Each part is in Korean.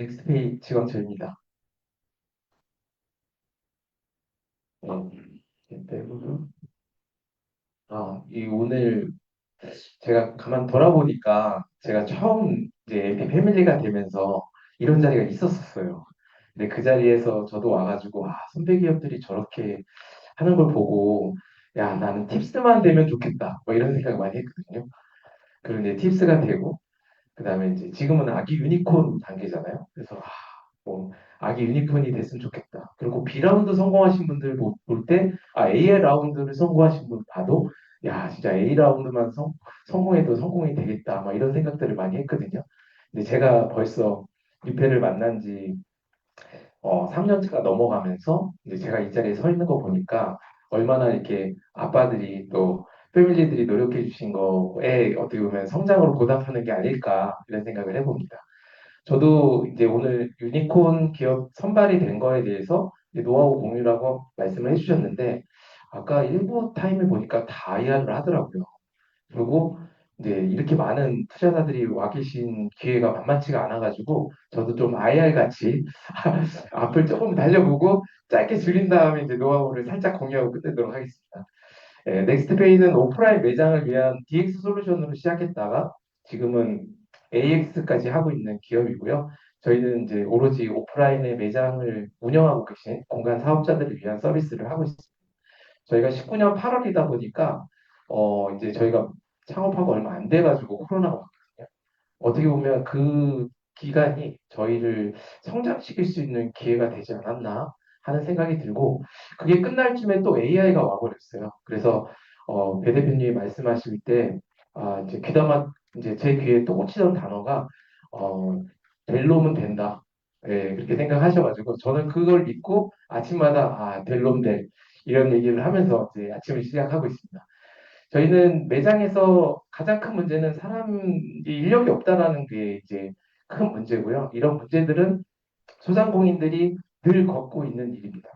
넥스트페이 지광철입니다. 어, 빼고요. 아, 이 오늘 제가 가만 돌아보니까 제가 처음 이제 패밀리가 되면서 이런 자리가 있었었어요. 근데 그 자리에서 저도 와가지고 아, 선배 기업들이 저렇게 하는 걸 보고 야, 나는 팁스만 되면 좋겠다. 뭐 이런 생각 많이 했거든요. 그런데 팁스가 되고 그 다음에 이제 지금은 아기 유니콘 단계잖아요. 그래서 아, 뭐 아기 유니콘이 됐으면 좋겠다. 그리고 B라운드 성공하신 분들 볼 때, 아, A 라운드를 성공하신 분 봐도, 야, 진짜 A 라운드만 성, 성공해도 성공이 되겠다. 막 이런 생각들을 많이 했거든요. 근데 제가 벌써 유패를 만난 지 어, 3년차가 넘어가면서 이제 제가 이 자리에 서 있는 거 보니까 얼마나 이렇게 아빠들이 또 패밀리들이 노력해 주신 거에 어떻게 보면 성장으로 보답하는 게 아닐까 이런 생각을 해봅니다. 저도 이제 오늘 유니콘 기업 선발이 된 거에 대해서 노하우 공유라고 말씀을 해주셨는데 아까 일부 타임에 보니까 다 이해를 하더라고요. 그리고 이제 이렇게 많은 투자자들이 와 계신 기회가 만만치가 않아가지고 저도 좀 IR 같이 앞을 조금 달려보고 짧게 줄인 다음에 이제 노하우를 살짝 공유하고 끝내도록 하겠습니다. 예, 넥스트페이는 오프라인 매장을 위한 DX 솔루션으로 시작했다가 지금은 AX까지 하고 있는 기업이고요. 저희는 이제 오로지 오프라인의 매장을 운영하고 계신 공간 사업자들을 위한 서비스를 하고 있습니다. 저희가 19년 8월이다 보니까 어 이제 저희가 창업하고 얼마 안 돼가지고 코로나가 왔거든요. 어떻게 보면 그 기간이 저희를 성장시킬 수 있는 기회가 되지 않았나 하는 생각이 들고 그게 끝날 쯤에 또 AI가 와버렸어요. 그래서 어, 배 대표님이 말씀하실 때 아, 이제 귀담아 이제 제 귀에 또 꽂히던 단어가 어, 될 놈은 된다. 예, 그렇게 생각하셔가지고 저는 그걸 믿고 아침마다 아, 될놈될 이런 얘기를 하면서 이제 아침을 시작하고 있습니다. 저희는 매장에서 가장 큰 문제는 사람 인력이 없다라는 게 이제 큰 문제고요. 이런 문제들은 소상공인들이 늘 겪고 있는 일입니다.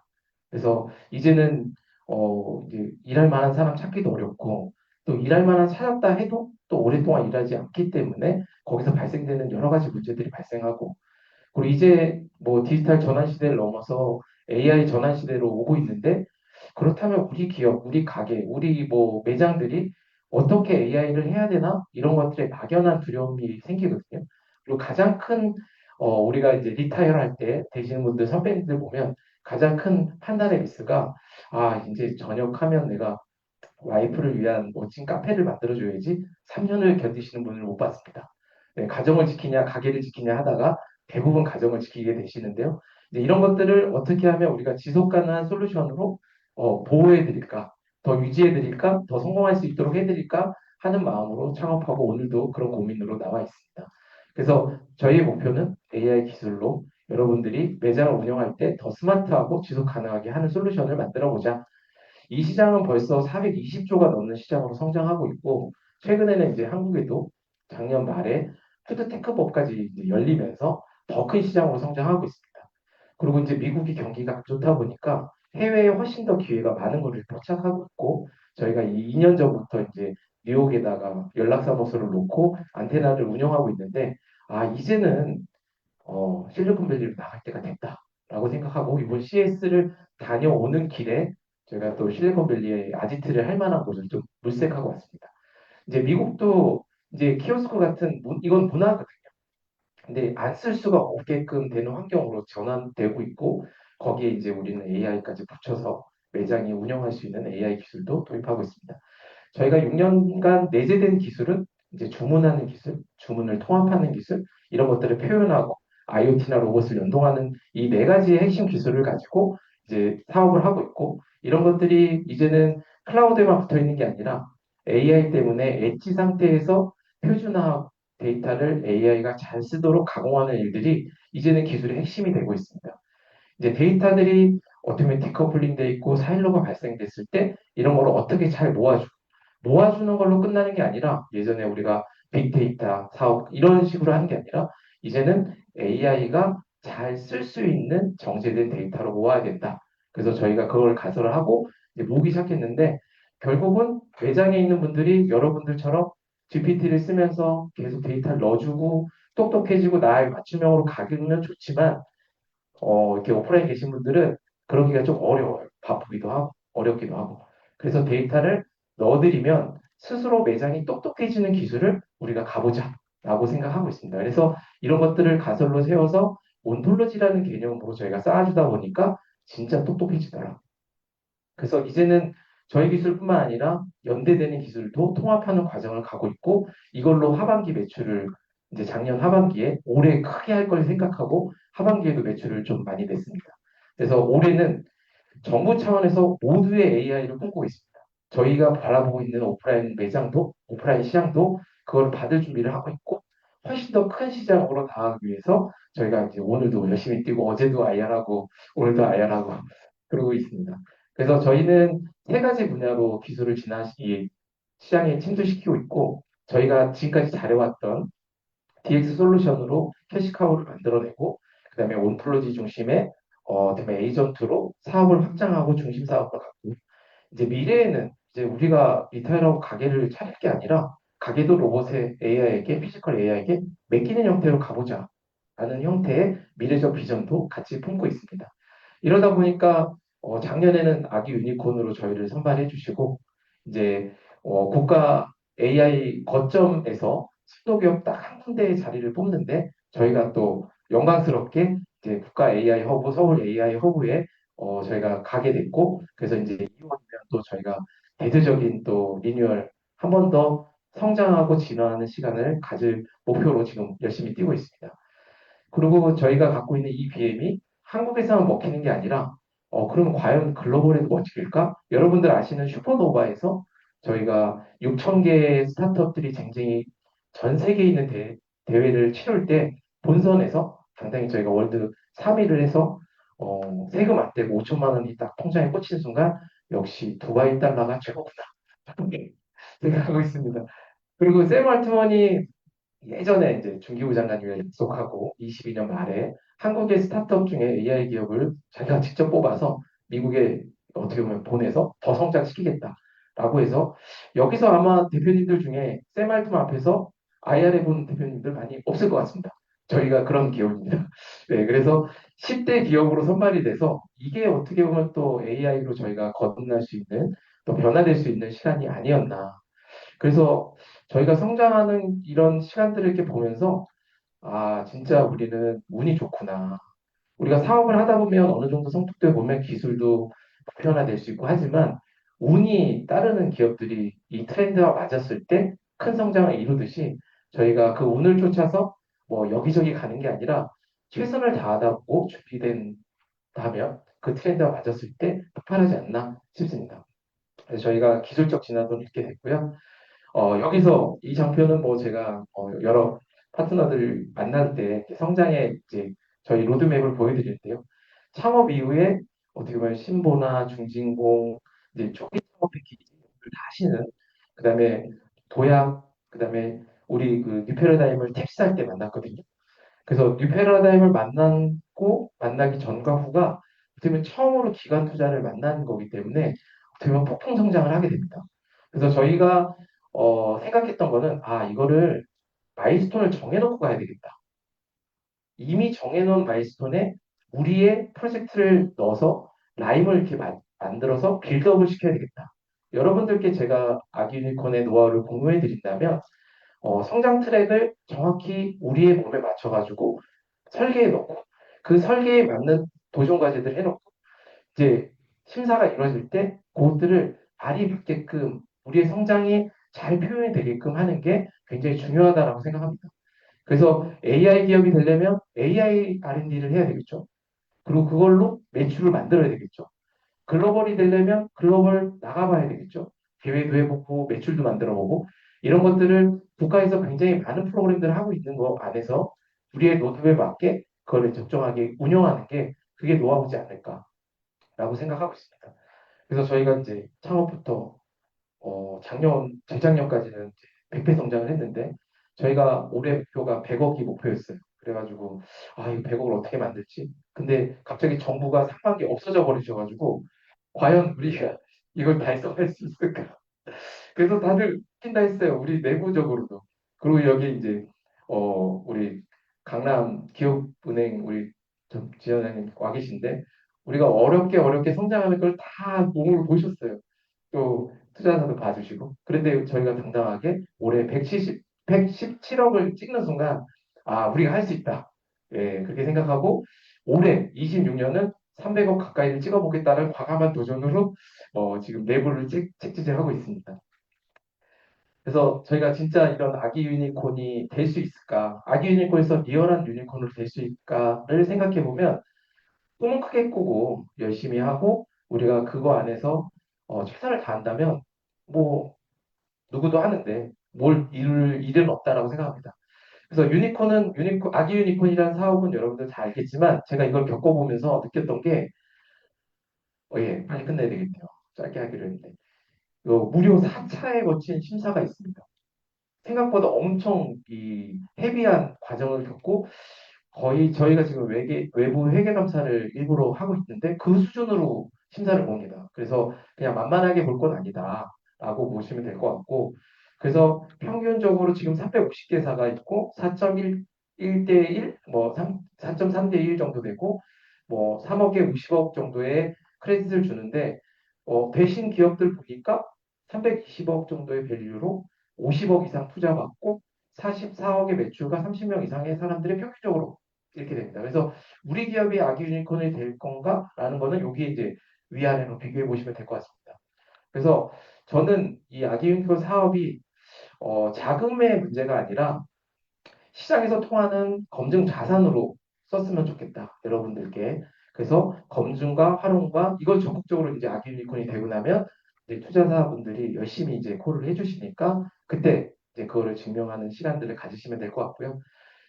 그래서 이제는 어 이제 일할 만한 사람 찾기도 어렵고 또 일할 만한 찾았다 해도 또 오랫동안 일하지 않기 때문에 거기서 발생되는 여러 가지 문제들이 발생하고 그리고 이제 뭐 디지털 전환 시대를 넘어서 AI 전환 시대로 오고 있는데 그렇다면 우리 기업, 우리 가게, 우리 뭐 매장들이 어떻게 AI를 해야 되나 이런 것들에 막연한 두려움이 생기거든요. 그리고 가장 큰 어, 우리가 이제 리타이어 할 때 되시는 분들 선배님들 보면 가장 큰 판단의 미스가 아 이제 전역하면 내가 와이프를 위한 멋진 카페를 만들어줘야지 3년을 견디시는 분을 못 봤습니다. 네, 가정을 지키냐 가게를 지키냐 하다가 대부분 가정을 지키게 되시는데요. 이런 것들을 어떻게 하면 우리가 지속 가능한 솔루션으로 어, 보호해 드릴까, 더 유지해 드릴까, 더 성공할 수 있도록 해 드릴까 하는 마음으로 창업하고 오늘도 그런 고민으로 나와 있습니다. 그래서 저희의 목표는 AI 기술로 여러분들이 매장을 운영할 때 더 스마트하고 지속 가능하게 하는 솔루션을 만들어 보자. 이 시장은 벌써 420조가 넘는 시장으로 성장하고 있고 최근에는 이제 한국에도 작년 말에 푸드테크법까지 열리면서 더 큰 시장으로 성장하고 있습니다. 그리고 이제 미국이 경기가 좋다 보니까 해외에 훨씬 더 기회가 많은 것을 포착하고 있고 저희가 이 2년 전부터 이제 뉴욕에다가 연락사무소를 놓고 안테나를 운영하고 있는데 아 이제는 어, 실리콘밸리로 나갈 때가 됐다라고 생각하고 이번 CS를 다녀오는 길에 제가 또 실리콘밸리에 아지트를 할 만한 곳을 좀 물색하고 왔습니다. 이제 미국도 이제 키오스크 같은 이건 문화거든요. 근데 안 쓸 수가 없게끔 되는 환경으로 전환되고 있고 거기에 이제 우리는 AI까지 붙여서 매장이 운영할 수 있는 AI 기술도 도입하고 있습니다. 저희가 6년간 내재된 기술은 이제 주문하는 기술, 주문을 통합하는 기술, 이런 것들을 표현하고 IoT나 로봇을 연동하는 이 네 가지의 핵심 기술을 가지고 이제 사업을 하고 있고 이런 것들이 이제는 클라우드에만 붙어 있는 게 아니라 AI 때문에 엣지 상태에서 표준화 데이터를 AI가 잘 쓰도록 가공하는 일들이 이제는 기술의 핵심이 되고 있습니다. 이제 데이터들이 어떻게 디커플링 돼 있고 사일로가 발생됐을 때 이런 걸 어떻게 잘 모아주 모아주는 걸로 끝나는 게 아니라 예전에 우리가 빅데이터 사업 이런 식으로 하는 게 아니라 이제는 AI가 잘 쓸 수 있는 정제된 데이터로 모아야 된다. 그래서 저희가 그걸 가설을 하고 이제 모으기 시작했는데 결국은 매장에 있는 분들이 여러분들처럼 GPT를 쓰면서 계속 데이터를 넣어주고 똑똑해지고 나의 맞춤형으로 가기면 좋지만 어, 이렇게 오프라인 계신 분들은 그러기가 좀 어려워요. 바쁘기도 하고, 어렵기도 하고. 그래서 데이터를 넣어드리면 스스로 매장이 똑똑해지는 기술을 우리가 가보자 라고 생각하고 있습니다. 그래서 이런 것들을 가설로 세워서 온톨로지라는 개념으로 저희가 쌓아주다 보니까 진짜 똑똑해지더라. 그래서 이제는 저희 기술뿐만 아니라 연대되는 기술도 통합하는 과정을 가고 있고 이걸로 하반기 매출을 이제 작년 하반기에 올해 크게 할 걸 생각하고 하반기에도 매출을 좀 많이 냈습니다. 그래서 올해는 정부 차원에서 모두의 AI를 꿈꾸고 있습니다. 저희가 바라보고 있는 오프라인 매장도 오프라인 시장도 그걸 받을 준비를 하고 있고 훨씬 더 큰 시장으로 나아가기 위해서 저희가 이제 오늘도 열심히 뛰고 어제도 IR하고 오늘도 IR하고 그러고 있습니다. 그래서 저희는 세 가지 분야로 기술을 진화 이 시장에 침투시키고 있고 저희가 지금까지 잘해왔던 DX 솔루션으로 캐시카우를 만들어내고 그 다음에 온플로지 중심의 어, 에이전트로 사업을 확장하고 중심 사업을 갖고 이제 미래에는 이제 우리가 리타일하고 가게를 차릴 게 아니라 가게도 로봇의 AI에게 피지컬 AI에게 맡기는 형태로 가보자 라는 형태의 미래적 비전도 같이 품고 있습니다. 이러다 보니까 어, 작년에는 아기 유니콘으로 저희를 선발해 주시고 이제 어, 국가 AI 거점에서 수도기업 딱 한 군데의 자리를 뽑는데 저희가 또 영광스럽게 이제 국가 AI 허브 서울 AI 허브에 어, 저희가 가게 됐고 그래서 이제 이후면 또 저희가 대대적인 또 리뉴얼 한 번 더 성장하고 진화하는 시간을 가질 목표로 지금 열심히 뛰고 있습니다. 그리고 저희가 갖고 있는 이 BM이 한국에서만 먹히는 게 아니라 어, 그럼 과연 글로벌에도 먹힐까? 여러분들 아시는 슈퍼노바에서 저희가 6천 개의 스타트업들이 쟁쟁이 전 세계에 있는 대, 대회를 치룰 때 본선에서 당당히 저희가 월드 3위를 해서 어, 세금 안 떼고 5천만 원이 딱 통장에 꽂히는 순간 역시 두바이 달러가 최고구나 생각하고 있습니다. 그리고 샘 알트먼이 예전에 이제 중기부 장관님을 약속하고 22년 말에 한국의 스타트업 중에 AI 기업을 자기가 직접 뽑아서 미국에 어떻게 보면 보내서 더 성장시키겠다라고 해서 여기서 아마 대표님들 중에 샘 알트먼 앞에서 IR 해본 대표님들 많이 없을 것 같습니다. 저희가 그런 기업입니다. 네, 그래서 10대 기업으로 선발이 돼서 이게 어떻게 보면 또 AI로 저희가 거듭날 수 있는 또 변화될 수 있는 시간이 아니었나. 그래서 저희가 성장하는 이런 시간들을 이렇게 보면서 아, 진짜 우리는 운이 좋구나. 우리가 사업을 하다 보면 어느 정도 성숙돼 보면 기술도 보편화될 수 있고 하지만 운이 따르는 기업들이 이 트렌드와 맞았을 때 큰 성장을 이루듯이 저희가 그 운을 쫓아서 뭐 여기저기 가는 게 아니라 최선을 다하다 보고 준비된 다면 그 트렌드와 맞았을 때 폭발하지 않나 싶습니다. 그래서 저희가 기술적 진화도 이렇게 됐고요. 어, 여기서 이 장표는 뭐 제가 어, 여러 파트너들 만날 때 성장의 이제 저희 로드맵을 보여드릴게요. 창업 이후에 어떻게 보면 신보나 중진공 이제 초기 창업 패키지를 다 하시는 그다음에 도약 그다음에 우리 그 뉴패러다임을 탭스할 때 만났거든요. 그래서 뉴 패러다임을 만나고 만나기 전과 후가 어떻게 보면 처음으로 기관 투자를 만나는 거기 때문에 어떻게 보면 폭풍 성장을 하게 됩니다. 그래서 저희가 어, 생각했던 거는 아 이거를 마일스톤을 정해놓고 가야 되겠다. 이미 정해놓은 마일스톤에 우리의 프로젝트를 넣어서 라임을 이렇게 마, 만들어서 빌드업을 시켜야 되겠다. 여러분들께 제가 아기 유니콘의 노하우를 공유해 드린다면 어, 성장 트랙을 정확히 우리의 몸에 맞춰가지고 설계해 놓고 그 설계에 맞는 도전 과제들 해놓고 이제 심사가 이루어질 때 그것들을 발이 붙게끔 우리의 성장이 잘 표현이 되게끔 하는 게 굉장히 중요하다라고 생각합니다. 그래서 AI 기업이 되려면 AI R&D를 해야 되겠죠. 그리고 그걸로 매출을 만들어야 되겠죠. 글로벌이 되려면 글로벌 나가봐야 되겠죠. 대회도 해보고 매출도 만들어보고 이런 것들을 국가에서 굉장히 많은 프로그램들을 하고 있는 거 안에서 우리의 노드에 맞게 그걸 적정하게 운영하는 게 그게 노하우지 않을까라고 생각하고 있습니다. 그래서 저희가 이제 창업부터 어, 작년, 재작년까지는 100배 성장을 했는데 저희가 올해 목표가 100억이 목표였어요. 그래가지고 아 이거 100억을 어떻게 만들지? 근데 갑자기 정부가 상반기 없어져 버리셔가지고 과연 우리가 이걸 달성할 수 있을까? 그래서 다들 웃긴다 했어요. 우리 내부적으로도. 그리고 여기 이제 어, 우리 강남 기업은행 우리 전 지원장님 와 계신데 우리가 어렵게 어렵게 성장하는 걸 다 몸으로 보셨어요. 또 투자자도 봐주시고 그런데 저희가 당당하게 올해 170, 117억을 찍는 순간 아 우리가 할 수 있다. 예, 그렇게 생각하고 올해 26년은 300억 가까이를 찍어보겠다는 과감한 도전으로 어, 지금 내부를 책지질하고 있습니다. 그래서 저희가 진짜 이런 아기 유니콘이 될 수 있을까? 아기 유니콘에서 리얼한 유니콘으로 될 수 있을까를 생각해 보면 꿈은 크게 꾸고 열심히 하고 우리가 그거 안에서 어, 최선을 다한다면 뭐 누구도 하는데 뭘 이룰 일은 없다라고 생각합니다. 그래서 유니콘은 유니콘 아기 유니콘이라는 사업은 여러분들 다 알겠지만 제가 이걸 겪어보면서 느꼈던 게 어, 예, 빨리 끝내야 되겠네요. 짧게 하기로 했는데 요 무료 4차에 거친 심사가 있습니다. 생각보다 엄청 이 헤비한 과정을 겪고 거의 저희가 지금 외계, 외부 회계 감사를 일부러 하고 있는데 그 수준으로 심사를 봅니다. 그래서 그냥 만만하게 볼 건 아니다 라고 보시면 될 것 같고 그래서 평균적으로 지금 350개사가 있고 4.1대 1, 뭐 4.3대 1 정도 되고 뭐 3억에 50억 정도의 크레딧을 주는데 어, 배신 기업들 보니까 320억 정도의 밸류로 50억 이상 투자받고 44억의 매출과 30명 이상의 사람들이 평균적으로 이렇게 됩니다. 그래서 우리 기업이 아기 유니콘이 될 건가라는 거는 여기 이제 위아래로 비교해 보시면 될 것 같습니다. 그래서 저는 이 아기 유니콘 사업이 어, 자금의 문제가 아니라 시장에서 통하는 검증 자산으로 썼으면 좋겠다. 여러분들께. 그래서 검증과 활용과 이걸 적극적으로 이제 아기 유니콘이 되고 나면 투자자분들이 열심히 이제 콜을 해주시니까 그때 이제 그거를 증명하는 시간들을 가지시면 될 것 같고요.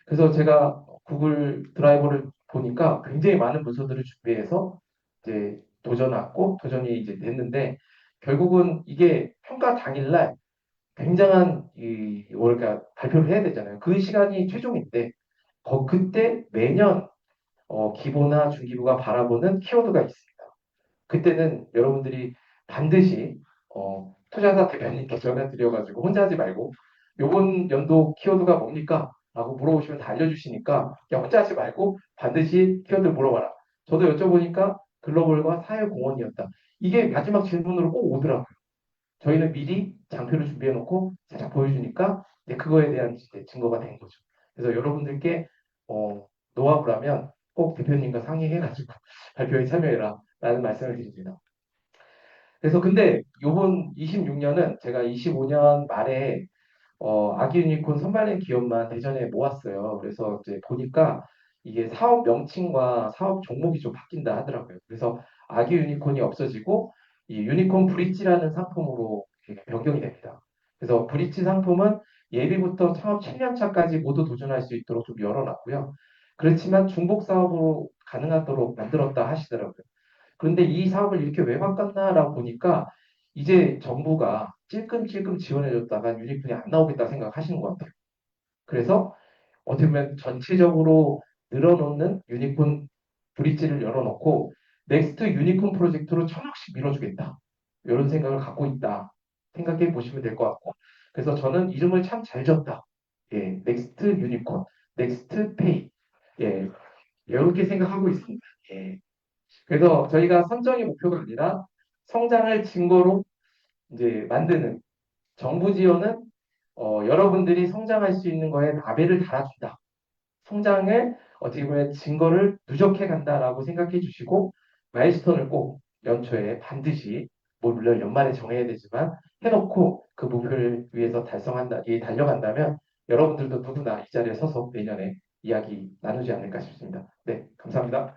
그래서 제가 구글 드라이버를 보니까 굉장히 많은 문서들을 준비해서 이제 도전 왔고 도전이 이제 됐는데 결국은 이게 평가 당일날 굉장한 이 뭐랄까 발표를 해야 되잖아요. 그 시간이 최종인데 거 그때 매년 어, 기부나 중기부가 바라보는 키워드가 있습니다. 그때는 여러분들이 반드시 어, 투자사 대표님께 전화 드려가지고 혼자 하지 말고 요번 연도 키워드가 뭡니까? 라고 물어보시면 다 알려주시니까 그냥 혼자 하지 말고 반드시 키워드 물어봐라. 저도 여쭤보니까 글로벌과 사회공헌이었다. 이게 마지막 질문으로 꼭 오더라고요. 저희는 미리 장표를 준비해 놓고 살짝 보여주니까 그거에 대한 증거가 된 거죠. 그래서 여러분들께 어, 노하우라면 꼭 대표님과 상의해가지고 발표에 참여해라 라는 말씀을 드립니다. 그래서 근데 요번 26년은 제가 25년 말에 어, 아기 유니콘 선발된 기업만 대전에 모았어요. 그래서 이제 보니까 이게 사업 명칭과 사업 종목이 좀 바뀐다 하더라고요. 그래서 아기 유니콘이 없어지고 이 유니콘 브릿지라는 상품으로 변경이 됩니다. 그래서 브릿지 상품은 예비부터 창업 7년 차까지 모두 도전할 수 있도록 좀 열어놨고요. 그렇지만 중복 사업으로 가능하도록 만들었다 하시더라고요. 그런데 이 사업을 이렇게 왜 바꿨나라고 보니까 이제 정부가 찔끔찔끔 지원해줬다가 유니콘이 안 나오겠다 생각하시는 것 같아요. 그래서 어떻게 보면 전체적으로 늘어놓는 유니콘 브릿지를 열어놓고 넥스트 유니콘 프로젝트로 천억씩 밀어주겠다. 이런 생각을 갖고 있다. 생각해 보시면 될 것 같고 그래서 저는 이름을 참 잘 졌다. 예, 넥스트 유니콘, 넥스트 페이. 예, 이렇게 생각하고 있습니다. 예. 그래서 저희가 선정의 목표가 아니라 성장을 증거로 이제 만드는 정부 지원은 어, 여러분들이 성장할 수 있는 거에 라벨을 달아준다. 성장을 어떻게 보면 증거를 누적해 간다라고 생각해 주시고 마일스톤을 꼭 연초에 반드시 뭐 물론 연말에 정해야 되지만 해놓고 그 목표를 위해서 달성한다, 예, 달려간다면 여러분들도 누구나 이 자리에 서서 내년에 이야기 나누지 않을까 싶습니다. 네, 감사합니다.